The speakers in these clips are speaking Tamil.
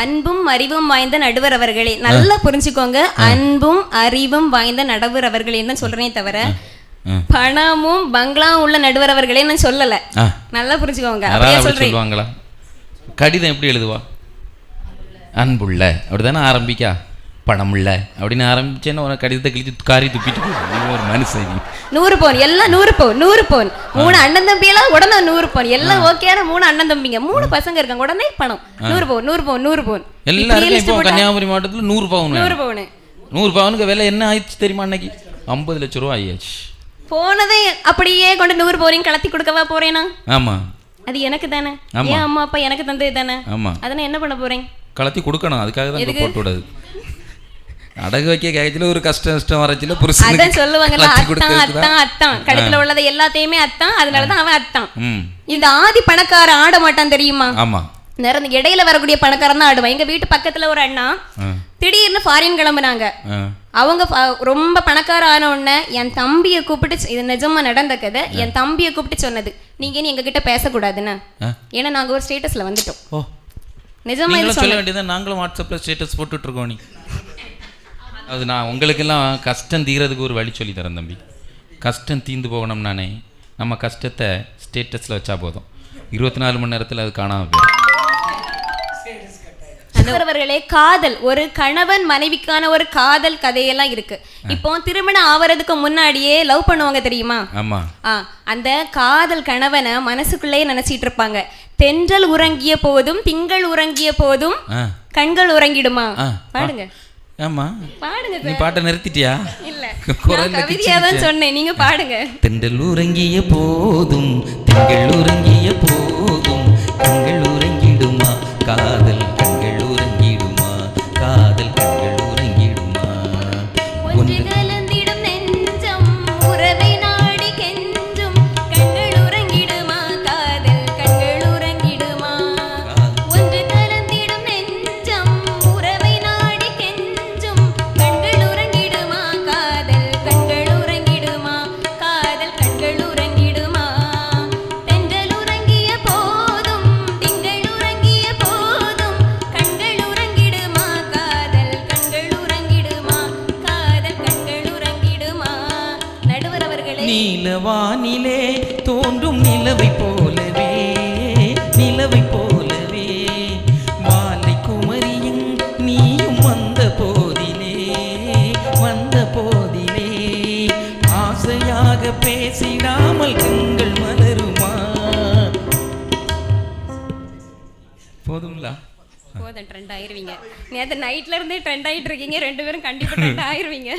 அன்பும் அறிவும் வாய்ந்த நடுவர் அவர்களே. நல்லா புரிஞ்சுக்கோங்க. அன்பும் அறிவும் வாய்ந்த நடுவர் அவர்களே தான் சொல்றேனே தவிர. பணமும் பங்களாவும் உள்ள நடுவர் அவர்களே நான் சொல்லல. நல்லா புரிஞ்சுக்கோங்க. சொல்லுவாங்களா? கடிதம் எப்படி எழுதுவா? அன்புள்ள. அப்படிதானே ஆரம்பிக்கா? பணமுள்ள அப்படின்னு ஆரம்பிச்சேன்னு ஒரு கடிதத்தை கிழிச்சு காரி துப்பிட்டு ஒரு மனுஷன். நூறு பவுன் எல்லாம் நூறு பவுன் நூறு பவுன். மூணு அண்ணன் தம்பி எல்லாம் உடனே நூறு பவுன். எல்லாம் ஓகேயான மூணு அண்ணன் தம்பிங்க. மூணு பசங்க இருக்காங்க. உடனே பணம். நூறு பவுன் நூறு பவுன் நூறு பவுன். எல்லாருக்கும் இப்போ கன்னியாகுமரி மாவட்டத்தில் நூறு பவுன் நூறு. பவுன். நூறு பவுனுக்கு விலை என்ன ஆயிடுச்சு தெரியுமா அன்னைக்கு? ஐம்பது லட்ச ரூபா ஆயாச்சு போனதை அப்படியே கொண்டு நூறு பவுனையும் கலத்தி கொடுக்கவா போறேனா? ஆமா. அது எனக்கு தானே. ஏன் அம்மா அப்பா எனக்கு தந்தது தானே? ஆமா. அதனை என்ன பண்ண போறேன் கலத்தி கொடுக்கணும். அதுக்காக தான்? போட்டு விடாது. அடகு வைக்க கேட்கல ஒரு கஷ்டம் கஷ்டம் வரச்சுல அதான் புருஷனுக்கு சொல்லுவாங்கல்ல அத்தான் அத்தான் அத்தான். கழுத்துல உள்ளதை எல்லாத்தையுமே அத்தான் அதனாலதான் அவன் அத்தான். இந்த ஆதி பணக்கார ஆட மாட்டான் தெரியுமா? ஆமா. நிறந்த இடையில வரக்கூடிய பணக்காரன் தான் ஆடுவான். எங்க வீட்டு பக்கத்துல ஒரு அண்ணா திடீர்னு ஃபாரின் கிளம்புனாங்க. அவங்க ரொம்ப பணக்கார ஆன உடனே என் தம்பியை கூப்பிட்டு இது நிஜமா நடந்த கதை. என் தம்பியை கூப்பிட்டு சொன்னது. நீங்க இனி எங்க கிட்ட பேசக்கூடாதுன்னு. ஏன்னா நாங்க ஒரு ஸ்டேட்டஸ்ல வந்துட்டோம். நிஜமா சொல்ல வேண்டியது நாங்களும் வாட்ஸ்அப்ல ஸ்டேட்டஸ் போட்டுட்டு இருக்கோம் நீ. அது நான் உங்களுக்கெல்லாம் கஷ்டம் தீரதுக்கு ஒரு வழி சொல்லி தரேன் தம்பி. கஷ்டம் தீந்து போகணும் நானே. நம்ம கஷ்டத்தை ஸ்டேட்டஸில் வச்சா போதும். இருபத்தி நாலு மணி நேரத்தில் அது காணாம போயிடும். அவர்களே காதல். ஒரு கணவன் மனைவிக்கான ஒரு காதல் கதையெல்லாம் இருக்கு. இப்போ திருமணம் ஆவறதுக்கு முன்னாடியே லவ் பண்ணுவாங்க தெரியுமா? ஆமாம் ஆ அந்த காதல் கணவனை மனசுக்குள்ளேயே நினைச்சிட்டு இருப்பாங்க. தென்றல் உறங்கிய போதும் திங்கள் உறங்கிய போதும் கண்கள் உறங்கிடுமா? பாடுங்க. ஆமா. பாடுங்க நீ பாட்டை நிறுத்திட்டியா? இல்ல. கவிதையா தான் சொன்னேன். நீங்க பாடுங்க. தென்றல் உறங்கிய போதும் திங்கள் உறங்கிய போதும் கண்கள் உறங்கிடுமா காதல் போதுங்களா போதும் ட்ரெண்ட் ஆயிருவீங்க. நேற்று நைட்ல இருந்தே ட்ரெண்ட் ஆயிட்டு இருக்கீங்க ரெண்டு பேரும் கண்டிப்பா ட்ரெண்ட் ஆயிருவீங்க.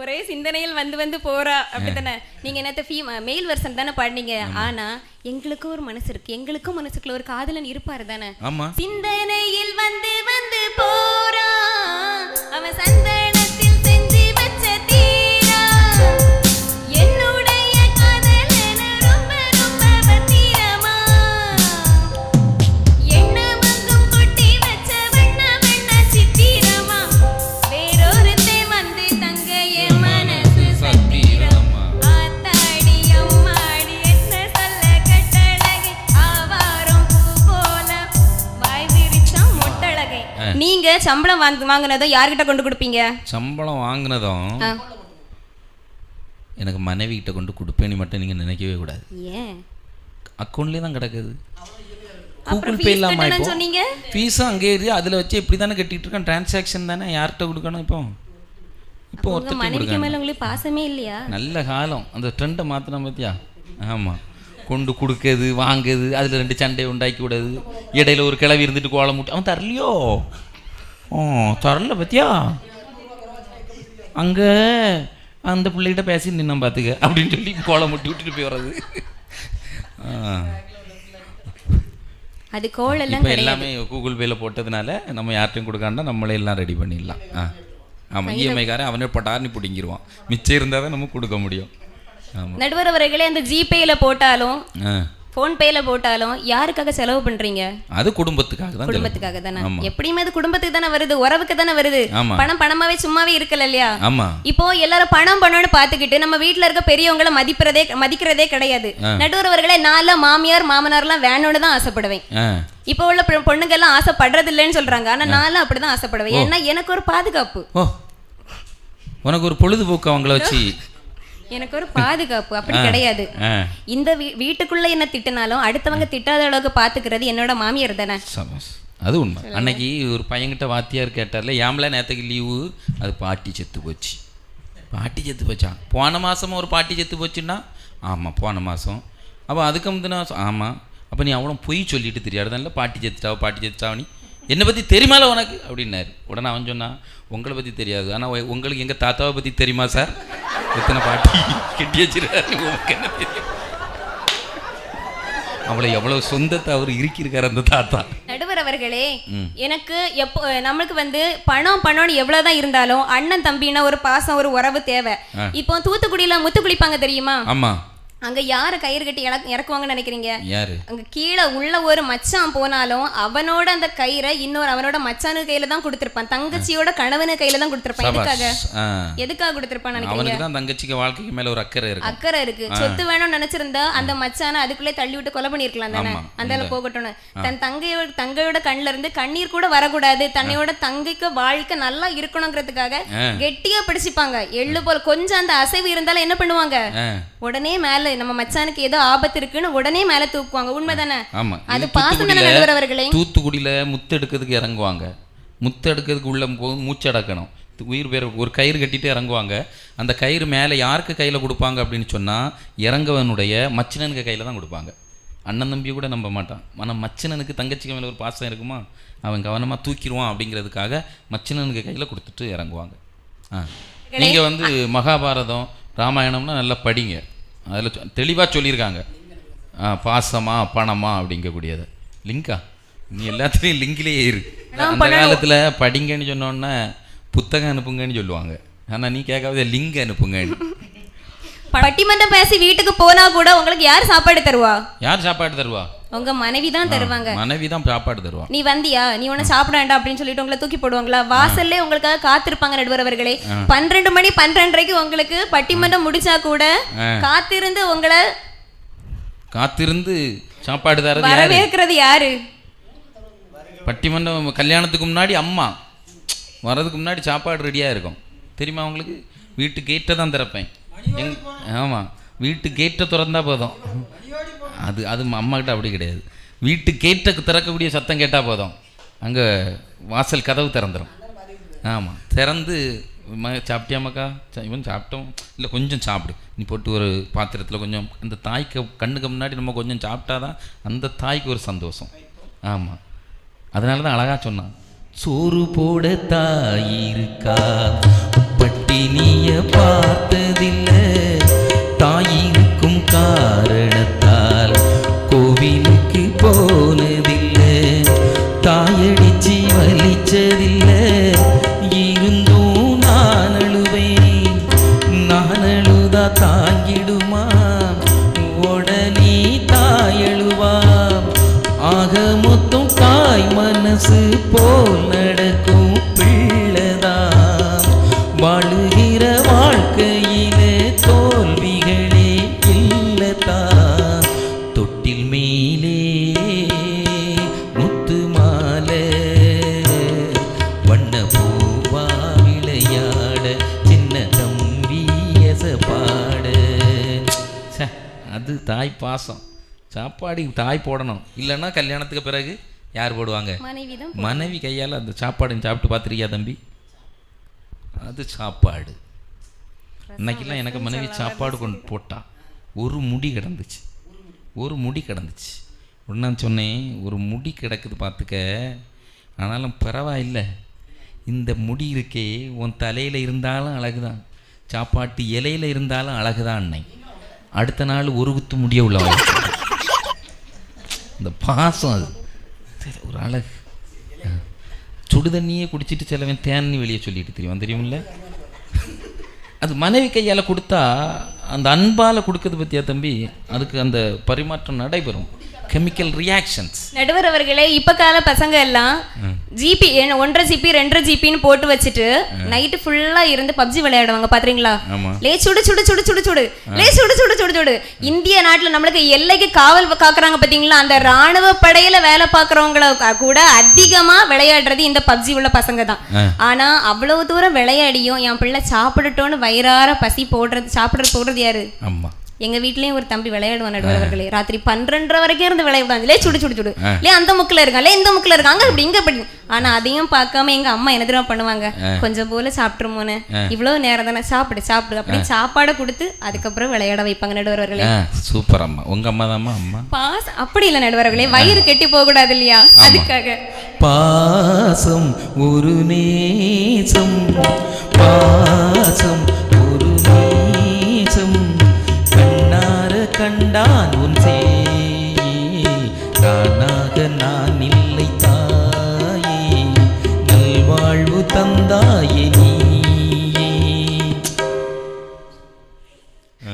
ஒரே சிந்தனையில் வந்து வந்து போறா. அப்படித்தானே நீங்க நேற்று ஃபீ மெயில் வெர்ஷன் தானே பாடினீங்க. ஆனா எங்களுக்கும் ஒரு மனசு இருக்கு. எங்களுக்கும் மனசுக்குள்ள ஒரு காதலன் இருப்பாரு தானே? சிந்தனையில் வந்து வந்து போறா. அவன் சந்தனத்தில் சம்பளம் வாங்க வாங்குனதோ யார்கிட்ட கொண்டு கொடுப்பீங்க? சம்பளம் வாங்கினதும். எனக்கு மனைவி கிட்ட கொண்டு கொடுப்பேன்னு மட்டும் நீங்க நினைக்கவே கூடாது. ஏன்? அக்கௌண்ட்லேயே தான் கிடக்குது. கூகுள் பே இல்லாமல் இப்போ ஃபீஸும் அங்கே இருக்கு. அதில் வச்சு இப்படி தானே கட்டிட்டு இருக்கேன் டிரான்சாக்ஷன் தானே யார்கிட்ட கொடுக்கணும் இப்போ? இப்போ ஒருத்தர் பாசமே இல்லையா? நல்ல காலம். அந்த ட்ரெண்டை மாற்றினா பார்த்தியா ஆமாம் கொண்டு கொடுக்கறது வாங்குறது அதில் ரெண்டு சண்டையை உண்டாக்கி விடுறது. இடையில ஒரு கிளவி இருந்துட்டு கோலம் முட்டி அவன் தரலையோ? ஓ தரல பார்த்தியா அங்கே அந்த பிள்ளைகிட்ட பேசி நின்ன பார்த்துக்க அப்படின்னு சொல்லி கோலம் முட்டி விட்டுட்டு போய் வர்றது. ஆ. அது கோல் எல்லாம் கூகுள் பேல போட்டதுனால நம்ம யார்ட்டையும் கொடுக்காண்டா நம்மளே எல்லாம் ரெடி பண்ணிடலாம். ஆ. ஆமாம் இஎம்ஐக்காரன் அவனே பட்டார்னி பிடிங்கிருவான். மிச்சம் இருந்தால் தான் நம்ம கொடுக்க முடியும். நடுவர் அவர்களே அந்த ஜிபேல போட்டாலும் ஆ ஃபோன் பேல போட்டாலும் யாருக்காக செலவு பண்றீங்க? அது குடும்பத்துக்காக தான் குடும்பத்துக்காக தானே? ஆமா. எப்படியுமே அது குடும்பத்துக்கு தானே வருது உறவுக்கு தானே வருது. ஆமா. பணம் பணமாவே சும்மாவே இருக்கல இல்லையா? ஆமாம் இப்போ எல்லாரும் பணம் பணம்னு பாத்துக்கிட்டு நம்ம வீட்ல இருக்க பெரியவங்கள மதிக்கிறதே மதிக்கிறதே கிடையாது. நடுவர் அவர்களே நான்லாம் மாமியார் மாமனார்லாம் வேணும்னு தான் ஆசைப்படுவேன். இப்போ உள்ள பொண்ணுங்க எல்லாம் ஆசைப்படுறது இல்லைன்னு சொல்றாங்க. ஆனா நானும் அப்படிதான் ஆசைப்படுவேன். ஏன்னா எனக்கு ஒரு பாதுகாப்பு. உனக்கு ஒரு பொழுதுபோக்கு அவங்கள வச்சு எனக்கு ஒரு பாதுகாப்பு அப்படி கிடையாது. இந்த வீட்டுக்குள்ள என்ன திட்டினாலும் அடுத்தவங்க திட்டாத அளவுக்கு பாத்துக்கிறது என்னோட மாமியார் தானே. அது உண்மை. அன்னைக்கு ஒரு பையன்கிட்ட வாத்தியார் கேட்டார்ல ஏம்ல நேற்றுக்கு லீவு அது பாட்டி செத்து போச்சு. பாட்டி செத்து போச்சா? போன மாதமும் ஒரு பாட்டி செத்து போச்சுன்னா? ஆமாம் போன மாதம் அப்போ அதுக்கு முந்தின மாதம் ஆமாம் அப்போ நீ அவ்வளோ பொய் சொல்லிட்டு தெரியாதுல்ல பாட்டி செத்துட்டாவோ பாட்டி செத்துட்டாவோ நீ? என்னை பற்றி தெரியுமால உனக்கு? அப்படின்னாரு. உடனே அவன் சொன்னான் உங்களை பற்றி தெரியாது. ஆனால் உங்களுக்கு எங்கள் தாத்தாவை பற்றி தெரியுமா சார்? எத்தனை பாட்டி கெட்டி வச்சிருக்காரு? உங்களுக்கு என்ன தெரியும்? அவளை எவ்வளோ சொந்தத்தை அவர் இருக்கியிருக்காரு அந்த தாத்தா. நடுவர் அவர்களே எனக்கு எப்போ நம்மளுக்கு வந்து பணம் பணம்னு எவ்வளவுதான் இருந்தாலும் அண்ணன் தம்பின்னா ஒரு பாசம் ஒரு உறவு தேவை. இப்போ தூத்துக்குடியில முத்து குளிப்பாங்க தெரியுமா? ஆமாம் அங்க யாரு கயிறு கட்டி இறக்கு- இறக்குவாங்கன்னு நினைக்கிறீங்க? அங்க கீழே உள்ள ஒரு மச்சான் போனாலும் அவனோட அந்த கயிறை இன்னொரு அவனோட மச்சானு கையில தான் கொடுத்திருப்பான். தங்கச்சியோட கணவனு கையில தான் கொடுத்திருப்பான். எதுக்காக. எதுக்காக கொடுத்திருப்பான் நினைக்கிறீங்க? தங்கச்சிக்கு வாழ்க்கைக்கு மேல ஒரு அக்கறை இருக்கு. அக்கறை இருக்கு. சொத்து வேணும்னு நினைச்சிருந்தா அந்த மச்சானை அதுக்குள்ளே தள்ளி விட்டு கொலை பண்ணிருக்கலாம் தானே? அந்த போகட்டும்னு. தன் தங்கையோட தங்கையோட கண்ணுல இருந்து கண்ணீர் கூட வரக்கூடாது. தன்னையோட தங்கைக்கு வாழ்க்கை நல்லா இருக்கணுங்கிறதுக்காக கெட்டியா பிடிச்சிப்பாங்க. எள்ளு போல கொஞ்சம் அந்த அசைவு இருந்தாலும் என்ன பண்ணுவாங்க? உடனே மேல நம்ம மச்சானுக்கு ஏதோ ஆபத்து இருக்குன்னு உடனே மேல தூக்குவாங்க. உண்மைதானே? ஆமா. அது பாசம் தூத்துக்குடியில- முத்து எடுக்கிறதுக்கு இறங்குவாங்க. முத்து எடுக்கிறதுக்கு உள்ள மூச்சு அடக்கணும் உயிர் பேர் ஒரு கயிறு கட்டிட்டு இறங்குவாங்க. அந்த கயிறு மேலே யாருக்கு கையில் கொடுப்பாங்க அப்படின்னு சொன்னால் இறங்கவனுடைய மச்சினனுக்கு கையில் தான் கொடுப்பாங்க. அண்ணன் தம்பி கூட நம்ப மாட்டான். ஆனால் மச்சினனுக்கு தங்கச்சிக்கு மேலே ஒரு பாசம் இருக்குமா? அவன் கவனமாக தூக்கிடுவான் அப்படிங்கிறதுக்காக மச்சினனுக்கு கையில் கொடுத்துட்டு இறங்குவாங்க. ஆ. நீங்கள் வந்து மகாபாரதம் ராமாயணம்னா நல்லா படிங்க. அதில் தெளிவாக சொல்லியிருக்காங்க. பாசமா பணமா அப்படிங்கக்கூடியது. லிங்கா? நீ எல்லாத்துலேயும் லிங்கிலேயே இரு. அந்த காலத்தில் படிங்கன்னு சொன்னோன்னே புத்தகம் அனுப்புங்கன்னு சொல்லுவாங்க. ஆனால் நீ கேட்காத லிங்க் அனுப்புங்கன்னு. பட்டிமன்றம் பேசி வீட்டுக்கு போனா கூட உங்களுக்கு யார் சாப்பாடு தருவா? யார் சாப்பாடு தருவா? உங்க மனைவி தான் தருவாங்க. மனைவி தான் சாப்பாடு தருவா. நீ வந்தியா? நீ ஒன்னும் சாப்பிட வேண்டாம் அப்படின்னு சொல்லிட்டு உங்களை தூக்கி போடுவாங்களா? வாசல்லே உங்களுக்காக காத்திருப்பாங்க நடுவர் அவர்களே. பன்னிரண்டு மணி பன்னிரண்டரைக்கு உங்களுக்கு பட்டிமன்றம் முடிச்சா கூட காத்திருந்து உங்களை காத்திருந்து சாப்பாடு தரது யாரு? வரவேற்கிறது யாரு? பட்டிமன்றம் கல்யாணத்துக்கு முன்னாடி அம்மா. வர்றதுக்கு முன்னாடி சாப்பாடு ரெடியாக இருக்கும். தெரியுமா உங்களுக்கு? வீட்டு கேட்டை தான் திறப்பேன். எங் ஆமாம் வீட்டு கேட்டை திறந்தா போதும். அது அது அம்மாக்கிட்ட அப்படி கிடையாது. வீட்டு கேட்டை திறக்கக்கூடிய சத்தம் கேட்டால் போதும். அங்கே வாசல் கதவு திறந்துடும் ஆமாம் திறந்து ம சாப்பிட்டியாமாக்கா ச- இவன் சாப்பிட்டோம் இல்லை கொஞ்சம் சாப்பிடு. நீ போட்டு ஒரு பாத்திரத்தில் கொஞ்சம் அந்த தாய்க்கு கண்ணுக்கு முன்னாடி நம்ம கொஞ்சம் சாப்பிட்டா தான் அந்த தாய்க்கு ஒரு சந்தோஷம். ஆமாம் அதனால தான் அழகா சொன்னான். சோறு போட தாயிருக்கா பட்டினிய பார்த்து சாப்பாடு தாய் போடணும். இல்லைன்னா கல்யாணத்துக்கு பிறகு யார் போடுவாங்க? மனைவி தான் கையால் அந்த சாப்பாடு சாப்பிட்டு பார்த்துருக்கியா தம்பி? அது சாப்பாடு. இன்னைக்கெல்லாம் எனக்கு மனைவி சாப்பாடு கொண்டு போட்டா. ஒரு முடி கிடந்துச்சு. ஒரு முடி கிடந்துச்சு. உடனே சொன்னேன் ஒரு முடி கிடக்குது பார்த்துக்க. ஆனாலும் பரவாயில்லை. இந்த முடி இருக்கே உன் தலையில் இருந்தாலும் அழகுதான். சாப்பாட்டு இலையில இருந்தாலும் அழகுதான் அன்னை. அடுத்த நாள் ஒரு குத்து முடிய உள்ளவன் அந்த பாசம் அது. சரி, ஒரு அழகு. ஆ. சுடு தண்ணியே குடிச்சிட்டு சிலவன் தேன்னு வெளியே சொல்லிட்டு தெரியும்? தெரியும்ல அது மனைவி கையால் கொடுத்தா அந்த அன்பால் கொடுக்கறது பற்றியா தம்பி? அதுக்கு அந்த பரிமாற்றம் நடைபெறும். கெமிக்கல் ரியாக்ஷன்ஸ் நடுவர் அவர்களே இப்ப கால பசங்க எல்லாம் ஜிபி ஒன்றரை ஜிபி ரெண்டரை ஜிபின்னு போட்டு வச்சுட்டு நைட்டு ஃபுல்லா இருந்து பப்ஜி விளையாடுவாங்க பாத்தீங்களா? லே சுடு சுடு சுடு சுடு சுடு. லே சுடு சுடு சுடு சுடு. இந்திய நாட்டுல நம்மளுக்கு எல்லைக்கு காவல் காக்குறாங்க பாத்தீங்களா? அந்த ராணுவ படையில வேலை பாக்குறவங்கள கூட அதிகமா விளையாடுறது இந்த பப்ஜி உள்ள பசங்க தான். ஆனா அவ்வளவு தூரம் விளையாடியும் என் பிள்ளை சாப்பிடட்டோன்னு வயிறார பசி போடுறது சாப்பிடுறது போடுறது யாரு? ஆமா. எங்க வீட்லயும் ஒரு தம்பி விளையாடுவான் நடுவர்களே. ராத்திரி பன்னெண்டரை வரைக்கும் இருந்து விளையாடுவாங்க லே சுடு சுடு சுடு. லே அந்த முக்குல இருக்கான் லே இந்த முக்குல இருக்காங்க அங்க இப்படி இங்க இப்படி ஆனா அதையும் பார்க்காம எங்க அம்மா என்ன தெரியுமா பண்ணுவாங்க? கொஞ்சம் போல சாப்பிட்டுருமோன்னு இவ்வளவு நேரம் தானே சாப்பிடு சாப்பிடு. அப்படி சாப்பாடை கொடுத்து அதுக்கப்புறம் விளையாட வைப்பாங்க நடுவர்களே. சூப்பர் அம்மா. உங்க அம்மா தாம்மா அம்மா? பாஸ் அப்படி இல்ல நடுவர்களே. வயிறு கெட்டி போக கூடாது இல்லையா அதுக்காக. பாசம் ஒரு நேசம். பாசம் கண்டான் உன் சே நானாக நான் இல்லை தாயே. நல்வாழ்வு தந்தாயே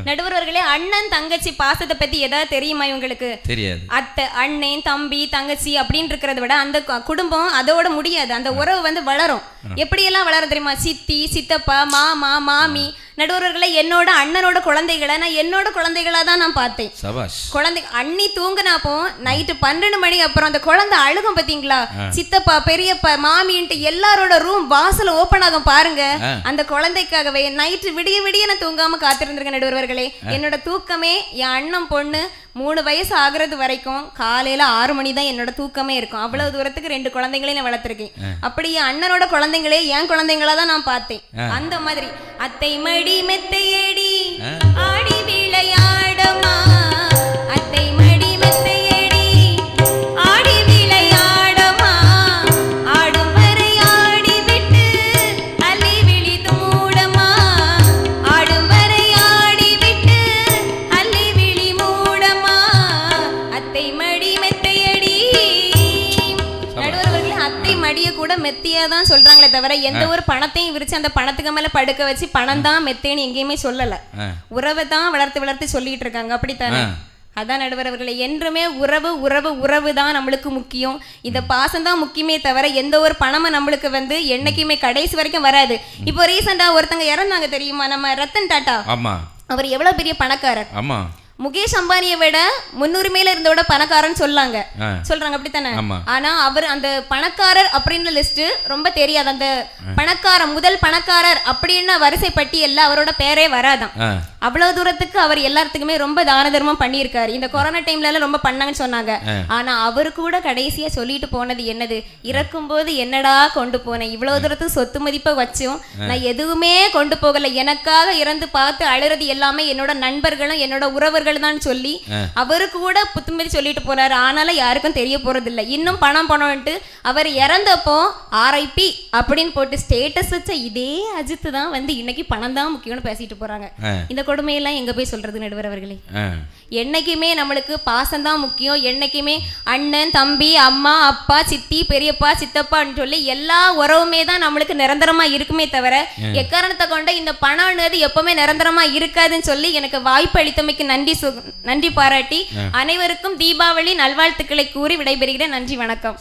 நடுவர்களே அண்ணன் தங்கச்சி பாசத்தை பத்தி ஏதாவது தெரியுமா இவங்களுக்கு? தெரியாது. அத்தை அண்ணன் தம்பி தங்கச்சி அப்படின்னு இருக்கிறத விட அந்த குடும்பம் அதோட முடியாது. அந்த உறவு வந்து வளரும். எப்படியெல்லாம் வளரும் தெரியுமா? சித்தி சித்தப்பா மாமா மாமி நடுவர்களே என்னோட அண்ணனோட குழந்தைகளை நான் என்னோட குழந்தைகளா தான் நான் பார்த்தேன். சபாஷ். குழந்தை அண்ணி தூங்குனாப்போ நைட்டு பன்னெண்டு மணி அப்புறம் அந்த குழந்தை அழுகும் பாத்தீங்களா? சித்தப்பா பெரியப்பா மாமின்ட்டு எல்லாரோட ரூம் வாசல் ஓபன் ஆகும் பாருங்க. அந்த குழந்தைக்காகவே நைட்டு விடிய விடிய நான் தூங்காம காத்திருந்திருக்கேன் நடுவர்களே. என்னோட தூக்கமே என் அண்ணன் பொண்ணு மூணு வயசு ஆகுறது வரைக்கும் காலையில ஆறு மணி தான் என்னோட தூக்கமே இருக்கும். அவ்வளவு தூரத்துக்கு ரெண்டு குழந்தைங்களையும் நான் வளர்த்துருக்கேன். அப்படி என் அண்ணனோட குழந்தைங்களே என் குழந்தைங்களா தான் நான் பார்த்தேன். அந்த மாதிரி. அத்தை மடி மெத்தையடி ஆடி மடிய கூட மெத்தியா தான் சொல்றாங்களே தவிர எந்த ஒரு பணத்தையும் விரிச்சு அந்த பணத்துக்கு மேல படுக்க வச்சு பணம் தான் மெத்தேன்னு எங்கேயுமே சொல்லல. உறவை தான் வளர்த்து வளர்த்து சொல்லிட்டு இருக்காங்க. அப்படித்தானே. அதான் நடுவரவர்களே என்றுமே உறவு உறவு உறவு தான் நம்மளுக்கு முக்கியம். இந்த பாசம் தான் முக்கியமே தவிர எந்த ஒரு பணமும் நம்மளுக்கு வந்து என்னைக்குமே கடைசி வரைக்கும் வராது. இப்போ ரீசெண்டா ஒருத்தங்க இறந்தாங்க தெரியுமா? நம்ம ரத்தன் டாட்டா. அவர் எவ்வளவு பெரிய பணக்காரர். ஆமா. முகேஷ் அம்பானியை விட முன்னுரிமையில இருந்தோட பணக்காரன்னு சொல்லாங்க. சொல்றாங்க அப்படித்தானே. ஆனா அவர் அந்த பணக்காரர் அப்படின்ற லிஸ்ட் ரொம்ப தெரியாது. அந்த பணக்கார முதல் பணக்காரர் அப்படின்னு வரிசை பட்டியல்ல அவரோட பேரே வராதான் அவ்வளவு தூரத்துக்கு அவர் எல்லாத்துக்குமே ரொம்ப தான தர்மம் பண்ணியிருக்காரு. இந்த கொரோனா டைம்ல எல்லாம் ரொம்ப பண்ணாங்கன்னு சொன்னாங்க. ஆனா அவரு கூட கடைசியா சொல்லிட்டு போனது என்னது? இறக்கும்போது என்னடா கொண்டு போனேன் இவ்வளவு தூரத்துக்கு சொத்து மதிப்பை வச்சும் நான் எதுவுமே கொண்டு போகல. எனக்காக இறந்து பார்த்து அழுறது எல்லாமே என்னோட நண்பர்களும் என்னோட உறவர்கள் தான் சொல்லி அவரு கூட புத்துமதி சொல்லிட்டு போறாரு. ஆனாலும் யாருக்கும் தெரிய போறது இல்ல இன்னும் பணம் பணம்ட்டு அவர் இறந்தப்போ ஆர்ஐபி அப்படின்னு போட்டு ஸ்டேட்டஸ் வச்ச இதே அஜித் தான் வந்து இன்னைக்கு பணம் தான் முக்கியம்னு பேசிட்டு போறாங்க. இந்த கொடுமையெல்லாம் எங்க போய் சொல்றது நடுவர் அவர்களே? ஆ. என்னைக்குமே நம்மளுக்கு பாசம் தான் முக்கியம். என்னைக்குமே அண்ணன் தம்பி அம்மா அப்பா சித்தி பெரியப்பா சித்தப்பான்னு சொல்லி எல்லா உறவுமே தான் நம்மளுக்கு நிரந்தரமா இருக்குமே தவிர எக்காரணத்தை கொண்ட இந்த பணம்ன்றது எப்பவுமே நிரந்தரமா இருக்காதுன்னு சொல்லி எனக்கு வாய்ப்பு அளித்தமைக்கு நன்றி சு- நன்றி பாராட்டி அனைவருக்கும் தீபாவளி நல்வாழ்த்துக்களை கூறி விடைபெறுகிறேன். நன்றி வணக்கம்.